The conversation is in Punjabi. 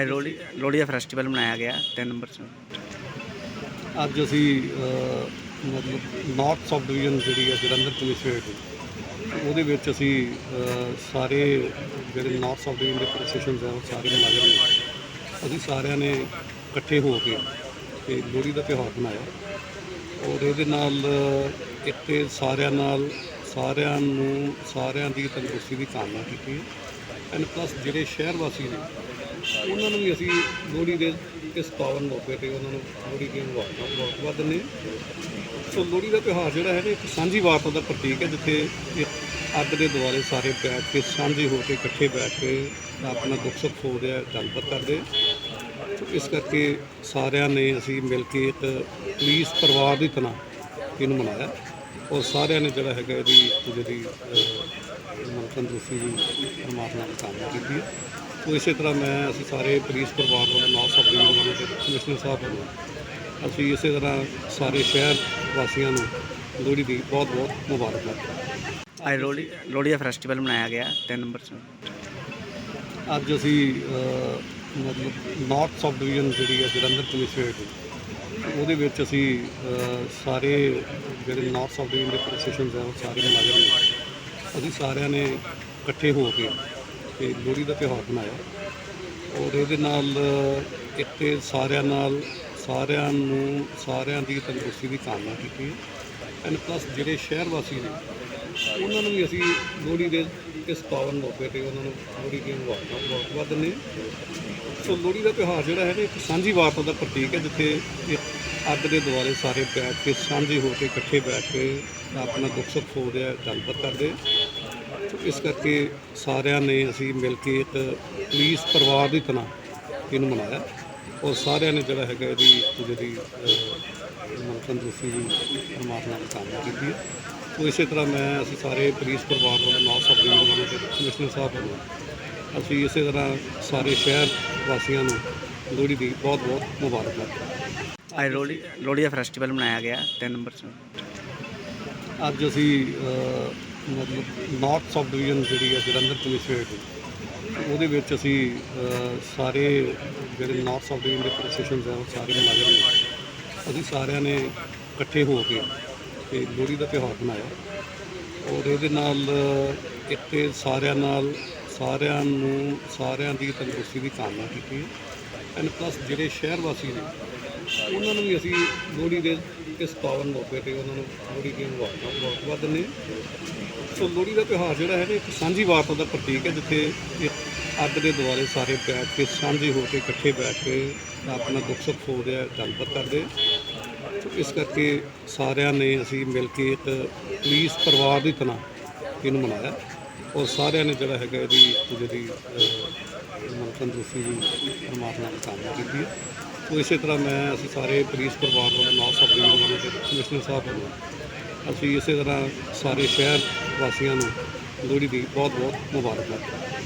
ਅੱਜ ਲੋਹੜੀ ਲੋਹੜੀ ਦਾ ਫੈਸਟੀਵਲ ਮਨਾਇਆ ਗਿਆ 3 ਨੰਬਰ 'ਚ। ਅੱਜ ਅਸੀਂ ਅਹ, ਮਤਲਬ ਨਾਰਥ ਸਬ ਡਿਵੀਜ਼ਨ ਜਿਹੜੀ ਹੈ ਜਲੰਧਰ ਕਮਿਸ਼ਨਰੇਟ ਉਹਦੇ ਵਿੱਚ ਅਸੀਂ ਅਹ, ਸਾਰੇ ਜਿਹੜੇ ਨਾਰਥ ਸਬ ਡਿਵੀਜ਼ਨ ਦੇ ਪ੍ਰਸ਼ਾਸਨ ਹੈ ਉਹ ਸਾਰੇ ਮੁਲਾਜ਼ਮ ਨੇ। ਅਸੀਂ ਸਾਰਿਆਂ ਨੇ ਇਕੱਠੇ ਹੋ ਕੇ ਤੇ ਲੋਹੜੀ ਦਾ ਤਿਉਹਾਰ ਮਨਾਇਆ। ਔਰ ਇਹਦੇ ਨਾਲ ਅਹ, ਇੱਕ ਤੇ ਸਾਰਿਆਂ ਨਾਲ ਸਾਰਿਆਂ ਨੂੰ ਸਾਰਿਆਂ ਦੀ ਤੰਦਰੁਸਤੀ ਦੀ ਕਾਮਨਾ ਕੀਤੀ। ਹੈ ਐਂਡ ਪਲੱਸ ਜਿਹੜੇ ਸ਼ਹਿਰ ਵਾਸੀ ਨੇ ਉਹਨਾਂ ਨੂੰ ਵੀ ਅਸੀਂ ਲੋਹੜੀ ਦੇ ਇਸ ਪਾਵਨ ਮੌਕੇ ਤੇ ਉਹਨਾਂ ਨੂੰ ਲੋਹੜੀ ਦੀਆਂ ਮੁਬਾਰਕਾਂ ਬਹੁਤ ਬਹੁਤ ਦਿੰਦੇ ਹਾਂ। ਸੋ ਲੋਹੜੀ ਦਾ ਤਿਉਹਾਰ ਜਿਹੜਾ ਹੈ ਨਾ ਇੱਕ ਸਾਂਝੀ ਵਾਰਤਾ ਦਾ ਪ੍ਰਤੀਕ ਹੈ ਜਿੱਥੇ ਇੱਕ ਅੱਗ ਦੇ ਦੁਆਲੇ ਸਾਰੇ ਬੈਠ ਕੇ ਸਾਂਝੇ ਹੋ ਕੇ ਇਕੱਠੇ ਬੈਠ ਕੇ ਆਪਣਾ ਦੁੱਖ ਸੁੱਖ ਸੋਚਦੇ ਆ ਗੱਲਬਾਤ ਕਰਦੇ ਆ। ਸੋ ਇਸ ਕਰਕੇ ਸਾਰਿਆਂ ਨੇ ਅਸੀਂ ਮਿਲ ਕੇ ਇੱਕ ਪੁਲਿਸ ਪਰਿਵਾਰ ਦੀ ਤਰ੍ਹਾਂ ਇਹਨੂੰ ਮਨਾਇਆ। ਔਰ ਸਾਰਿਆਂ ਨੇ ਜਿਹੜਾ ਹੈਗਾ ਇਹਦੀ ਜਿਹੜੀ ਅਹ, ਮਨ ਤੰਦਰੁਸਤੀ ਦੀ ਪਰਮਾਤਮਾ ਦੀ ਕਾਮਨਾ ਕੀਤੀ ਹੈ। ਸੋ ਇਸੇ ਤਰ੍ਹਾਂ ਮੈਂ ਅਸੀਂ ਸਾਰੇ ਪੁਲਿਸ ਪਰਿਵਾਰ ਵੱਲੋਂ ਨੌ ਸਬ ਡਿਵੀਜ਼ਨ ਵੱਲੋਂ ਤੇ ਕਮਿਸ਼ਨਰ ਸਾਹਿਬ ਵੱਲੋਂ ਅਸੀਂ ਇਸੇ ਤਰ੍ਹਾਂ ਸਾਰੇ ਸ਼ਹਿਰ ਵਾਸੀਆਂ ਨੂੰ ਲੋਹੜੀ ਦੀ ਬਹੁਤ ਬਹੁਤ ਮੁਬਾਰਕਬਾਦ ਅੱਜ ਲੋਹੜੀ ਲੋਹੜੀ ਦਾ ਫੈਸਟੀਵਲ ਮਨਾਇਆ ਗਿਆ 3 ਨੰਬਰ 'ਚ। ਅੱਜ ਅਸੀਂ ਮਤਲਬ ਨਾਰਥ ਸਬ ਡਿਵੀਜ਼ਨ ਜਿਹੜੀ ਹੈ ਜਲੰਧਰ ਕਮਿਸ਼ਨਰੇਟ ਉਹਦੇ ਵਿੱਚ ਅਸੀਂ ਸਾਰੇ ਜਿਹੜੇ ਨਾਰਥ ਸਬ ਡਿਵੀਜ਼ਨ ਦੇ ਪ੍ਰਸ਼ਾਸਨ ਹੈ ਉਹ ਸਾਰੇ ਨੇ ਅਸੀਂ ਸਾਰਿਆਂ ਨੇ ਇਕੱਠੇ ਹੋ ਕੇ ਤੇ ਲੋਹੜੀ ਦਾ ਤਿਉਹਾਰ ਮਨਾਇਆ। ਔਰ ਇਹਦੇ ਨਾਲ ਅਹ, ਇੱਕ ਤੇ ਸਾਰਿਆਂ ਨਾਲ ਸਾਰਿਆਂ ਨੂੰ ਸਾਰਿਆਂ ਦੀ ਤੰਦਰੁਸਤੀ ਦੀ ਕਾਮਨਾ ਕੀਤੀ ਹੈ। ਐਂਡ ਪਲੱਸ ਜਿਹੜੇ ਸ਼ਹਿਰ ਵਾਸੀ ਨੇ ਉਹਨਾਂ ਨੂੰ ਵੀ ਅਸੀਂ ਲੋਹੜੀ ਦੇ ਇਸ ਪਾਵਨ ਮੌਕੇ ਤੇ ਉਹਨਾਂ ਨੂੰ ਲੋਹੜੀ ਦੀਆਂ ਮੁਬਾਰਕਾਂ ਬਹੁਤ ਬਹੁਤ ਦਿੰਦੇ ਹਾਂ। ਸੋ ਲੋਹੜੀ ਦਾ ਤਿਉਹਾਰ ਜਿਹੜਾ ਹੈ ਨਾ ਇੱਕ ਸਾਂਝੀ ਵਾਰਤਾ ਦਾ ਪ੍ਰਤੀਕ ਹੈ ਜਿੱਥੇ ਇੱਕ ਅੱਗ ਦੇ ਦੁਆਲੇ ਸਾਰੇ ਬੈਠ ਕੇ ਸਾਂਝੇ ਹੋ ਕੇ ਇਕੱਠੇ ਬੈਠ ਕੇ ਆਪਣਾ ਦੁੱਖ ਸੁੱਖ ਫੋਲਦੇ ਆ ਗੱਲਬਾਤ ਕਰਦੇ ਇਸ ਕਰਕੇ ਸਾਰਿਆਂ ਨੇ ਅਸੀਂ ਮਿਲ ਕੇ ਇੱਕ ਪੁਲਿਸ ਪਰਿਵਾਰ ਦੀ ਤਰ੍ਹਾਂ ਇਹਨੂੰ ਮਨਾਇਆ। ਔਰ ਸਾਰਿਆਂ ਨੇ ਜਿਹੜਾ ਹੈਗਾ ਇਹਦੀ ਜਿਹੜੀ ਅਹ, ਮਨ ਤੰਦਰੁਸਤੀ ਦੀ ਪਰਮਾਤਮਾ ਦੀ ਕਾਮਨਾ ਕੀਤੀ ਹੈ। ਸੋ ਇਸੇ ਤਰ੍ਹਾਂ ਮੈਂ ਅਸੀਂ ਸਾਰੇ ਪੁਲਿਸ ਪਰਿਵਾਰ ਵੱਲੋਂ ਨੌ ਸਬ ਡਿਵੀਜ਼ਨ ਵੱਲੋਂ ਤੇ ਕਮਿਸ਼ਨਰ ਸਾਹਿਬ ਵੱਲੋਂ ਅਸੀਂ ਇਸੇ ਤਰ੍ਹਾਂ ਸਾਰੇ ਸ਼ਹਿਰ ਵਾਸੀਆਂ ਨੂੰ ਲੋਹੜੀ ਦੀ ਬਹੁਤ ਬਹੁਤ ਮੁਬਾਰਕਬਾਦ ਅੱਜ ਲੋਹੜੀ ਲੋਹੜੀ ਦਾ ਫੈਸਟੀਵਲ ਮਨਾਇਆ ਗਿਆ 3 ਨੰਬਰ 'ਚ। ਅੱਜ ਅਸੀਂ ਮਤਲਬ ਨਾਰਥ ਸਬ ਡਿਵੀਜ਼ਨ ਜਿਹੜੀ ਹੈ ਜਲੰਧਰ ਕਮਿਸ਼ਨਰੇਟ ਉਹਦੇ ਵਿੱਚ ਅਸੀਂ ਸਾਰੇ ਜਿਹੜੇ ਨਾਰਥ ਸਬ ਡਿਵੀਜ਼ਨ ਦੇ ਪ੍ਰਸ਼ਾਸਨ ਹੈ ਉਹ ਸਾਰੇ ਮੁਲਾਜ਼ਮ ਨੇ ਅਸੀਂ ਸਾਰਿਆਂ ਨੇ ਇਕੱਠੇ ਹੋ ਕੇ ਤੇ ਲੋਹੜੀ ਦਾ ਤਿਉਹਾਰ ਮਨਾਇਆ। ਔਰ ਇਹਦੇ ਨਾਲ ਇੱਥੇ ਸਾਰਿਆਂ ਨਾਲ, ਸਾਰਿਆਂ ਨੂੰ, ਸਾਰਿਆਂ ਦੀ ਤੰਦਰੁਸਤੀ ਦੀ ਕਾਮਨਾ ਕੀਤੀ ਹੈ। ਐਂਡ ਪਲੱਸ ਜਿਹੜੇ ਸ਼ਹਿਰ ਵਾਸੀ ਨੇ ਉਹਨਾਂ ਨੂੰ ਵੀ ਅਸੀਂ ਲੋਹੜੀ ਦੇ ਇਸ ਪਾਵਨ ਮੌਕੇ ਤੇ ਉਹਨਾਂ ਨੂੰ ਲੋਹੜੀ ਦੀਆਂ ਮੁਬਾਰਕਾਂ ਬਹੁਤ ਬਹੁਤ ਦਿੰਦੇ ਹਾਂ। ਸੋ ਲੋਹੜੀ ਦਾ ਤਿਉਹਾਰ ਜਿਹੜਾ ਹੈ ਇੱਕ ਸਾਂਝੀ ਵਾਰਤਾ ਦਾ ਪ੍ਰਤੀਕ ਹੈ, ਜਿੱਥੇ ਇੱਕ ਅੱਗ ਦੇ ਦੁਆਲੇ ਸਾਰੇ ਬੈਠ ਕੇ ਸਾਂਝੇ ਹੋ ਕੇ ਇਕੱਠੇ ਬੈਠ ਕੇ ਆਪਣਾ ਦੁੱਖ ਸੁੱਖ ਫੋਲਦੇ ਆ, ਗੱਲਬਾਤ ਕਰਦੇ ਇਸ ਕਰਕੇ ਸਾਰਿਆਂ ਨੇ ਅਸੀਂ ਮਿਲ ਕੇ ਇੱਕ ਪੁਲਿਸ ਪਰਿਵਾਰ ਦੀ ਤਰ੍ਹਾਂ ਇਹਨੂੰ ਮਨਾਇਆ। ਔਰ ਸਾਰਿਆਂ ਨੇ ਜਿਹੜਾ ਹੈਗਾ ਇਹਦੀ ਜਿਹੜੀ ਮਨ ਤੰਦਰੁਸਤੀ ਦੀ ਪਰਮਾਤਮਾ ਦੀ ਕਾਮਨਾ ਕੀਤੀ ਹੈ। ਸੋ ਇਸੇ ਤਰ੍ਹਾਂ ਮੈਂ, ਅਸੀਂ ਸਾਰੇ ਪੁਲਿਸ ਪਰਿਵਾਰ ਵੱਲੋਂ ਨੌ ਸਬ ਡਿਵੀਜ਼ਨ ਵੱਲੋਂ ਤੇ ਕਮਿਸ਼ਨਰ ਸਾਹਿਬ ਵੱਲੋਂ, ਅਸੀਂ ਇਸੇ ਤਰ੍ਹਾਂ ਸਾਰੇ ਸ਼ਹਿਰ ਵਾਸੀਆਂ ਨੂੰ ਲੋਹੜੀ ਦੀ ਬਹੁਤ ਬਹੁਤ ਮੁਬਾਰਕਬਾਦ।